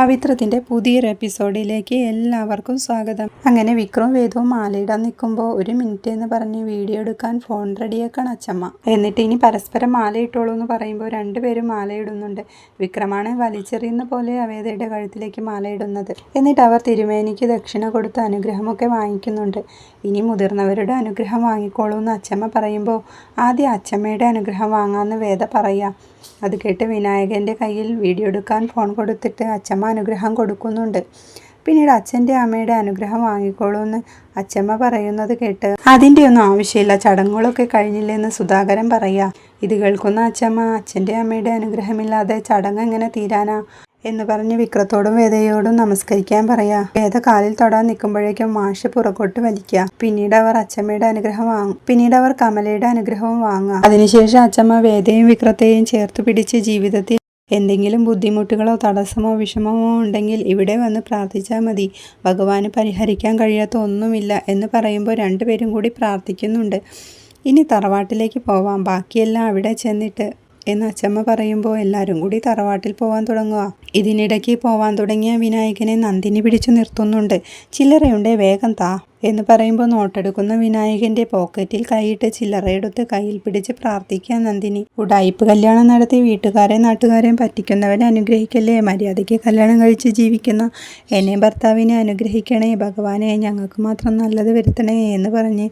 പവിത്രത്തിന്റെ പുതിയൊരു എപ്പിസോഡിലേക്ക് എല്ലാവർക്കും സ്വാഗതം. അങ്ങനെ വിക്രം വേദവും മാലയിടാൻ നിൽക്കുമ്പോൾ ഒരു മിനിറ്റ് എന്ന് പറഞ്ഞ് വീഡിയോ എടുക്കാൻ ഫോൺ റെഡിയാക്കണം അച്ചമ്മ. എന്നിട്ട് ഇനി പരസ്പരം മാല ഇട്ടോളൂ എന്ന് പറയുമ്പോൾ രണ്ടുപേരും മാലയിടുന്നുണ്ട് വിക്രമാണ് വലിച്ചെറിയുന്ന പോലെ അവേദയുടെ കഴുത്തിലേക്ക് മാലയിടുന്നത് എന്നിട്ട് അവർ തിരുമേനിക്ക് ദക്ഷിണ കൊടുത്ത് അനുഗ്രഹമൊക്കെ വാങ്ങിക്കുന്നുണ്ട്. ഇനി മുതിർന്നവരുടെ അനുഗ്രഹം വാങ്ങിക്കോളൂ എന്ന് അച്ചമ്മ പറയുമ്പോൾ ആദ്യം അച്ചമ്മയുടെ അനുഗ്രഹം വാങ്ങാമെന്ന് വേദ പറയാം. അത് കേട്ട് വിനായകന്റെ കയ്യിൽ വീഡിയോ എടുക്കാൻ ഫോൺ കൊടുത്തിട്ട് അച്ചമ്മ അനുഗ്രഹം കൊടുക്കുന്നുണ്ട്. പിന്നീട് അച്ഛന്റെ അമ്മയുടെ അനുഗ്രഹം വാങ്ങിക്കോളൂ എന്ന് അച്ഛമ്മ പറയുന്നത് കേട്ട് അതിന്റെ ഒന്നും ആവശ്യമില്ല ചടങ്ങുകളൊക്കെ കഴിഞ്ഞില്ലെന്ന് സുധാകരൻ പറയാ. ഇത് കേൾക്കുന്ന അച്ഛമ്മ അച്ഛന്റെ അമ്മയുടെ അനുഗ്രഹമില്ലാതെ ചടങ്ങ് എങ്ങനെ തീരാനാ? എന്ന് പറഞ്ഞ് വിക്രത്തോടും വേദയോടും നമസ്കരിക്കാൻ പറയാ. വേദ കാലിൽ തൊടാൻ നിൽക്കുമ്പോഴേക്കും മാഷ് പുറകോട്ട് വലിക്കുക പിന്നീട് അവർ അച്ഛമ്മയുടെ അനുഗ്രഹം വാങ്ങും. പിന്നീട് അവർ കമലയുടെ അനുഗ്രഹവും വാങ്ങുക. അതിനുശേഷം അച്ഛമ്മ വേദയും വിക്രത്തെയും ചേർത്ത് പിടിച്ച് ജീവിതത്തിൽ എന്തെങ്കിലും ബുദ്ധിമുട്ടുകളോ തടസ്സമോ വിഷമമോ ഉണ്ടെങ്കിൽ ഇവിടെ വന്ന് പ്രാർത്ഥിച്ചാൽ മതി. ഭഗവാന് പരിഹരിക്കാൻ കഴിയാത്ത ഒന്നുമില്ല എന്ന് പറയുമ്പോൾ രണ്ടുപേരും കൂടി പ്രാർത്ഥിക്കുന്നുണ്ട്. ഇനി തറവാട്ടിലേക്ക് പോവാം. ബാക്കിയെല്ലാം അവിടെ ചെന്നിട്ട് എന്ന് അച്ചമ്മ പറയുമ്പോൾ എല്ലാവരും കൂടി തറവാട്ടിൽ പോവാൻ തുടങ്ങുക ഇതിനിടയ്ക്ക് പോവാൻ തുടങ്ങിയ വിനായകനെ നന്ദിനി പിടിച്ചു നിർത്തുന്നുണ്ട്. ചില്ലറയുണ്ടേ വേഗം താ എന്ന് പറയുമ്പോൾ നോട്ടെടുക്കുന്ന വിനായകന്റെ പോക്കറ്റിൽ കൈയിട്ട് ചില്ലറയെടുത്ത് കയ്യിൽ പിടിച്ച് പ്രാർത്ഥിക്കുക നന്ദിനി. ഉടായിപ്പ് കല്യാണം നടത്തി വീട്ടുകാരെ നാട്ടുകാരെയും പറ്റിക്കുന്നവരെ അനുഗ്രഹിക്കല്ലേ? മര്യാദയ്ക്ക് കല്യാണം കഴിച്ച് ജീവിക്കുന്ന എന്നെ ഭർത്താവിനെ അനുഗ്രഹിക്കണേ ഭഗവാനെ ഞങ്ങൾക്ക് മാത്രം നല്ലത് വരുത്തണേ എന്ന് പറഞ്ഞ്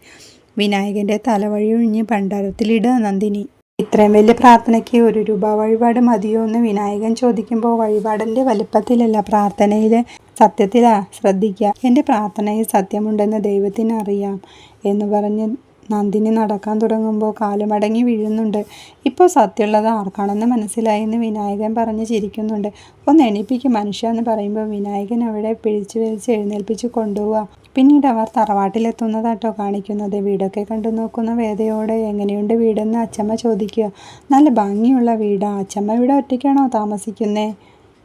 വിനായകന്റെ തലവഴി ഒഴിഞ്ഞ് ഭണ്ഡാരത്തിലിടുക നന്ദിനി. ഇത്രയും വലിയ പ്രാർത്ഥനയ്ക്ക് ഒരു രൂപ വഴിപാട് മതിയോ എന്ന് വിനായകൻ ചോദിക്കുമ്പോൾ വഴിപാടിന്റെ വലിപ്പത്തിലല്ല പ്രാർത്ഥനയിൽ സത്യത്തിലാ ശ്രദ്ധിക്കുക. എന്റെ പ്രാർത്ഥനയിൽ സത്യമുണ്ടെന്ന് ദൈവത്തിന് അറിയാം എന്ന് പറഞ്ഞ് നന്ദിനി നടക്കാൻ തുടങ്ങുമ്പോൾ കാലുമടങ്ങി വീഴുന്നുണ്ട്. ഇപ്പോൾ സത്യമുള്ളത് ആർക്കാണെന്ന് മനസ്സിലായെന്ന് വിനായകൻ പറഞ്ഞ് ചിരിക്കുന്നുണ്ട്. ഒന്ന് എണീപ്പിക്കും മനുഷ്യ എന്ന് പറയുമ്പോൾ വിനായകൻ അവിടെ പിഴിച്ച് വലിച്ച് എഴുന്നേൽപ്പിച്ച് കൊണ്ടുപോവുക പിന്നീട് അവർ തറവാട്ടിലെത്തുന്നതാട്ടോ കാണിക്കുന്നത്. വീടൊക്കെ കണ്ടു നോക്കുന്ന വേദയോടെ എങ്ങനെയുണ്ട് വീടെന്ന്? അച്ചമ്മ ചോദിക്കുക. നല്ല ഭംഗിയുള്ള വീടാ. അച്ചമ്മ ഇവിടെ ഒറ്റയ്ക്കാണോ താമസിക്കുന്നേ?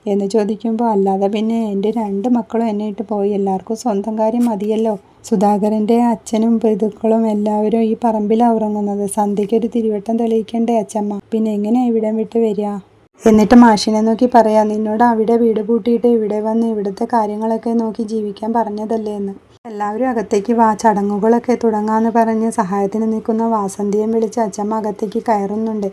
എന്ന് ചോദിക്കുമ്പോൾ അല്ലാതെ പിന്നെ എന്റെ രണ്ട് മക്കളും എന്നെ ഇട്ട് പോയി. എല്ലാവർക്കും സ്വന്തം കാര്യം മതിയല്ലോ. സുധാകരന്റെ അച്ഛനും പിതുക്കളും എല്ലാവരും ഈ പറമ്പിലാണ് ഉറങ്ങുന്നത്. സന്ധ്യയ്ക്കൊരു തിരുവട്ടം തെളിയിക്കണ്ടേ അച്ചമ്മ പിന്നെ എങ്ങനെയാണ് ഇവിടം വിട്ട് വരിക? എന്നിട്ട് മാഷിനെ നോക്കി പറയാം നിന്നോട് അവിടെ വീട് പൂട്ടിയിട്ട് ഇവിടെ വന്ന് ഇവിടുത്തെ കാര്യങ്ങളൊക്കെ നോക്കി ജീവിക്കാൻ പറഞ്ഞതല്ലേ എന്ന്. എല്ലാവരും അകത്തേക്ക് വാ ചടങ്ങുകളൊക്കെ തുടങ്ങാമെന്ന് പറഞ്ഞ് സഹായത്തിന് നിൽക്കുന്ന വാസന്തിയെ വിളിച്ച് അച്ചമ്മ അകത്തേക്ക് കയറുന്നുണ്ട്.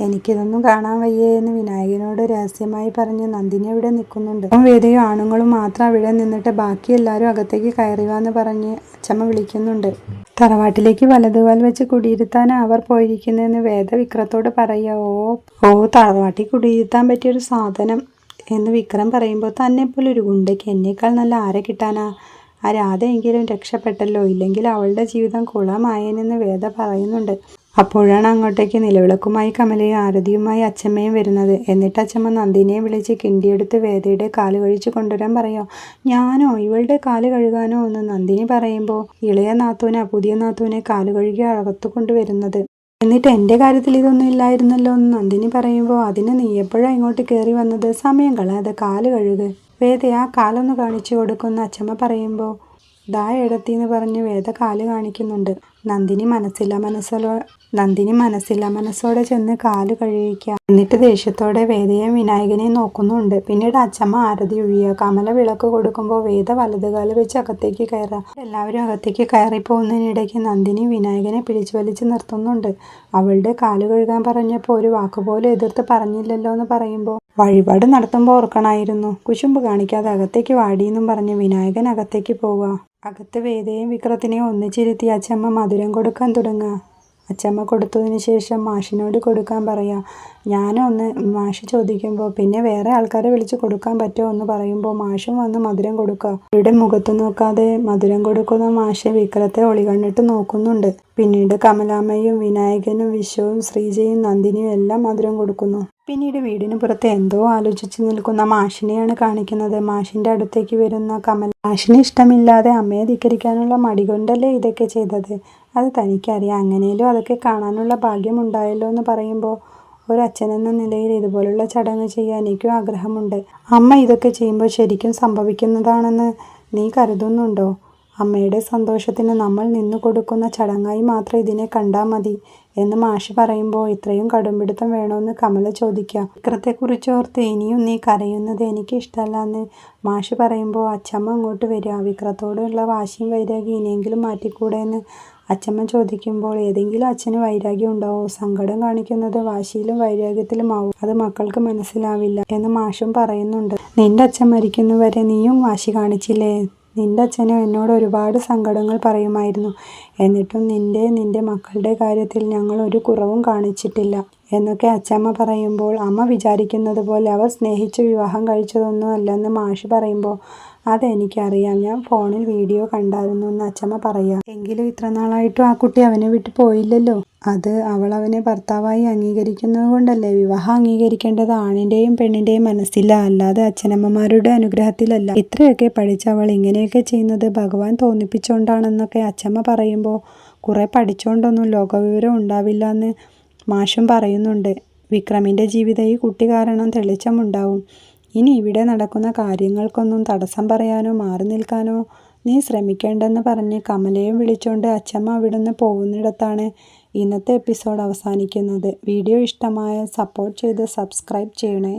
എനിക്കിതൊന്നും കാണാൻ വയ്യേ എന്ന് വിനായകനോട് രഹസ്യമായി പറഞ്ഞ് നന്ദിനി അവിടെ നിൽക്കുന്നുണ്ട്. അപ്പം വേദയും ആണുങ്ങളും മാത്രം അവിടെ നിന്നിട്ട് ബാക്കി എല്ലാവരും അകത്തേക്ക് കയറി വാന്ന് പറഞ്ഞ് അച്ചമ്മ വിളിക്കുന്നുണ്ട്. തറവാട്ടിലേക്ക് വലതുകാൽ വെച്ച് കുടിയിരുത്താൻ അവർ പോയിരിക്കുന്നതെന്ന് വേദ വിക്രത്തോട് പറയുക. ഓ ഓ തറവാട്ടിൽ കുടിയിരുത്താൻ പറ്റിയൊരു സാധനം എന്ന് വിക്രം പറയുമ്പോൾ തന്നെ പോലെ ഒരു ഗുണ്ടയ്ക്ക് എന്നേക്കാൾ നല്ല ആരെ കിട്ടാനാ? ആ രാധയെങ്കിലും രക്ഷപ്പെട്ടല്ലോ ഇല്ലെങ്കിൽ അവളുടെ ജീവിതം കുളമായേനെന്ന് വേദ പറയുന്നുണ്ട്. അപ്പോഴാണ് അങ്ങോട്ടേക്ക് നിലവിളക്കുമായി കമലയും ആരതിയുമായി അച്ഛമ്മയും വരുന്നത്. എന്നിട്ട് അച്ഛമ്മ നന്ദിനിയെ വിളിച്ച് കിണ്ടിയെടുത്ത് വേദയുടെ കാൽ കഴിച്ച് കൊണ്ടുവരാൻ പറയോ ഞാനോ ഇവളുടെ കാൽ കഴുകാനോ? എന്ന് നന്ദിനി പറയുമ്പോൾ ഇളയ നാത്തൂന പുതിയ നാത്തൂനെ കാൽ കഴുകി അകത്തു കൊണ്ടുവരുന്നത്. എന്നിട്ട് എന്റെ കാര്യത്തിൽ ഇതൊന്നും ഇല്ലായിരുന്നല്ലോ എന്ന് നന്ദിനി പറയുമ്പോൾ അതിന് നീ എപ്പോഴാണ് ഇങ്ങോട്ട് കയറി വന്നത്? സമയം കളയാതെ കാൽ കഴുക്. വേദ ആ കാലൊന്ന് കാണിച്ചു കൊടുക്കുന്ന അച്ഛമ്മ പറയുമ്പോൾ ദാ എടത്തിന്ന് പറഞ്ഞ് വേദ കാൽ കാണിക്കുന്നുണ്ട്. നന്ദിനി മനസ്സില്ല മനസ്സോ നന്ദിനി മനസ്സില്ല മനസ്സോടെ ചെന്ന് കാൽ കഴുകിക്കുക എന്നിട്ട് ദേഷ്യത്തോടെ വേദയും വിനായകനെ നോക്കുന്നുണ്ട്. പിന്നീട് അച്ചമ്മ ആരതി ഒഴിയുക. കമല വിളക്ക് കൊടുക്കുമ്പോൾ വേദ വലതുകാൽ വെച്ച് അകത്തേക്ക് കയറുക. എല്ലാവരും അകത്തേക്ക് കയറി പോകുന്നതിനിടയ്ക്ക് നന്ദിനി വിനായകനെ പിടിച്ചു വലിച്ച് നിർത്തുന്നുണ്ട്. അവളുടെ കാൽ കഴുകാൻ പറഞ്ഞപ്പോൾ ഒരു വാക്കുപോലും എതിർത്ത് പറഞ്ഞില്ലല്ലോ എന്ന് പറയുമ്പോൾ വഴിപാട് നടത്തുമ്പോൾ ഓർക്കണമായിരുന്നു കുശുമ്പ് കാണിക്കാതെ അകത്തേക്ക് വാടിയെന്നും പറഞ്ഞ് വിനായകൻ അകത്തേക്ക് പോവുക. അകത്ത് വേദയും വിക്രത്തിനെയും ഒന്നിച്ചിരുത്തി അച്ചമ്മ മധുരം കൊടുക്കാൻ തുടങ്ങുക. അച്ചമ്മ കൊടുത്തതിന് ശേഷം മാഷിനോട് കൊടുക്കാൻ പറയാം. ഞാനൊന്ന് മാഷ് ചോദിക്കുമ്പോൾ പിന്നെ വേറെ ആൾക്കാരെ വിളിച്ച് കൊടുക്കാൻ പറ്റുമോ? എന്ന് പറയുമ്പോൾ മാഷും വന്ന് മധുരം കൊടുക്കുക ഇവിടെ മുഖത്ത് നോക്കാതെ മധുരം കൊടുക്കുന്ന മാഷ് വിക്രത്തെ ഒളികണ്ണിട്ട് നോക്കുന്നുണ്ട്. പിന്നീട് കമലാമ്മയും വിനായകനും വിശ്വവും ശ്രീജയും നന്ദിനിയും എല്ലാം മധുരം കൊടുക്കുന്നു. പിന്നീട് വീടിന് പുറത്ത് എന്തോ ആലോചിച്ച് നിൽക്കുന്ന മാഷിനെയാണ് കാണിക്കുന്നത്. മാഷിന്റെ അടുത്തേക്ക് വരുന്ന കമൽ മാഷിനെ ഇഷ്ടമില്ലാതെ അമ്മയെ ധിക്കരിക്കാനുള്ള മടി കൊണ്ടല്ലേ ഇതൊക്കെ ചെയ്തത്? അത് തനിക്കറിയാം. അങ്ങനെയല്ലോ അതൊക്കെ കാണാനുള്ള ഭാഗ്യം ഉണ്ടായല്ലോ എന്ന് പറയുമ്പോൾ ഒരു അച്ഛനെന്ന നിലയിൽ ഇതുപോലുള്ള ചടങ്ങ് ചെയ്യാൻ എനിക്കും ആഗ്രഹമുണ്ട്. അമ്മ ഇതൊക്കെ ചെയ്യുമ്പോൾ ശരിക്കും സംഭവിക്കുന്നതാണെന്ന് നീ കരുതുന്നുണ്ടോ? അമ്മയുടെ സന്തോഷത്തിന് നമ്മൾ നിന്നു കൊടുക്കുന്ന ചടങ്ങായി മാത്രം ഇതിനെ കണ്ടാൽ മതി എന്ന് മാഷി പറയുമ്പോൾ ഇത്രയും കടുംപിടുത്തം വേണമെന്ന് കമല ചോദിക്കാം. വിക്രത്തെക്കുറിച്ച് ഓർത്ത് ഇനിയും നീ കരയുന്നത് എനിക്ക് ഇഷ്ടമല്ല എന്ന് മാഷി പറയുമ്പോൾ അച്ഛമ്മ അങ്ങോട്ട് വരിക. വിക്രത്തോടുള്ള വാശിയും വൈരാഗ്യം ഇനിയെങ്കിലും മാറ്റിക്കൂടെ എന്ന് അച്ചമ്മ ചോദിക്കുമ്പോൾ ഏതെങ്കിലും അച്ഛന് വൈരാഗ്യം ഉണ്ടാവോ? സങ്കടം കാണിക്കുന്നത് വാശിയിലും വൈരാഗ്യത്തിലും ആവും അത് മക്കൾക്ക് മനസ്സിലാവില്ല എന്ന് മാഷും പറയുന്നുണ്ട്. നിന്റെ അച്ഛൻ മരിക്കുന്നവരെ നീയും വാശി കാണിച്ചില്ലേ? നിന്റെ അച്ഛനും എന്നോട് ഒരുപാട് സങ്കടങ്ങൾ പറയുമായിരുന്നു. എന്നിട്ടും നിന്റെ നിന്റെ മക്കളുടെ കാര്യത്തിൽ ഞങ്ങൾ ഒരു കുറവും കാണിച്ചിട്ടില്ല എന്നൊക്കെ അച്ചമ്മ പറയുമ്പോൾ അമ്മ വിചാരിക്കുന്നത് പോലെ അവർ സ്നേഹിച്ച് വിവാഹം കഴിച്ചതൊന്നും അല്ലെന്ന് മാഷ് പറയുമ്പോൾ അതെനിക്കറിയാം. ഞാൻ ഫോണിൽ വീഡിയോ കണ്ടായിരുന്നു എന്ന് അച്ചമ്മ പറയാം. എങ്കിലും ഇത്ര നാളായിട്ടും ആ കുട്ടി അവനെ വിട്ട് പോയില്ലല്ലോ. അത് അവൾ അവനെ ഭർത്താവായി അംഗീകരിക്കുന്നത് കൊണ്ടല്ലേ? വിവാഹം അംഗീകരിക്കേണ്ടത് ആണിന്റെയും പെണ്ണിന്റെയും മനസ്സില്ല അല്ലാതെ അച്ഛനമ്മമാരുടെ അനുഗ്രഹത്തിലല്ല. ഇത്രയൊക്കെ പഠിച്ച അവൾ ഇങ്ങനെയൊക്കെ ചെയ്യുന്നത് ഭഗവാൻ തോന്നിപ്പിച്ചുകൊണ്ടാണെന്നൊക്കെ അച്ചമ്മ പറയുമ്പോൾ കുറേ പഠിച്ചുകൊണ്ടൊന്നും ലോകവിവരം ഉണ്ടാവില്ല എന്ന് മാഷും പറയുന്നുണ്ട്. വിക്രമിന്റെ ജീവിതം ഈ കുട്ടി കാരണം തെളിച്ചമുണ്ടാവും. ഇനി ഇവിടെ നടക്കുന്ന കാര്യങ്ങൾക്കൊന്നും തടസ്സം പറയാനോ മാറി നിൽക്കാനോ നീ ശ്രമിക്കേണ്ടെന്ന് പറഞ്ഞ് കമലയും വിളിച്ചുകൊണ്ട് അച്ചമ്മ അവിടുന്ന് പോകുന്നിടത്താണ് ഇന്നത്തെ എപ്പിസോഡ് അവസാനിക്കുന്നത്. വീഡിയോ ഇഷ്ടമായാൽ സപ്പോർട്ട് ചെയ്ത് സബ്സ്ക്രൈബ് ചെയ്യണേ.